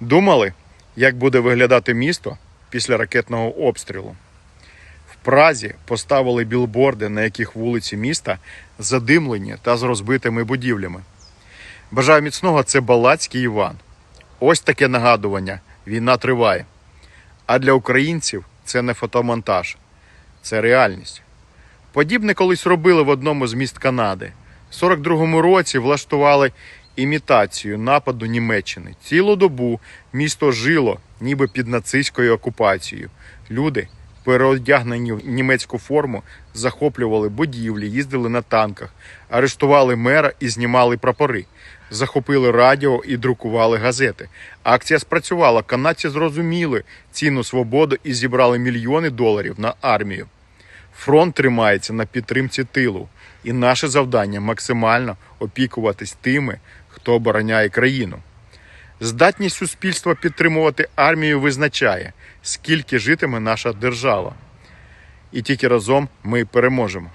Думали, як буде виглядати місто після ракетного обстрілу. В Празі поставили білборди, на яких вулиці міста задимлені та з розбитими будівлями. Бажаю міцного це Балацький Іван. Ось таке нагадування: війна триває. А для українців це не фотомонтаж, це реальність. Подібне колись робили в одному з міст Канади. В 42-му році влаштували імітацію нападу Німеччини. Цілу добу місто жило, ніби під нацистською окупацією. Люди, переодягнені в німецьку форму, захоплювали будівлі, їздили на танках, арештували мера і знімали прапори, захопили радіо і друкували газети. Акція спрацювала. Канадці зрозуміли ціну свободи і зібрали мільйони доларів на армію. Фронт тримається на підтримці тилу, і наше завдання максимально опікуватись тими, хто обороняє країну. Здатність суспільства підтримувати армію визначає, скільки житиме наша держава. І тільки разом ми переможемо.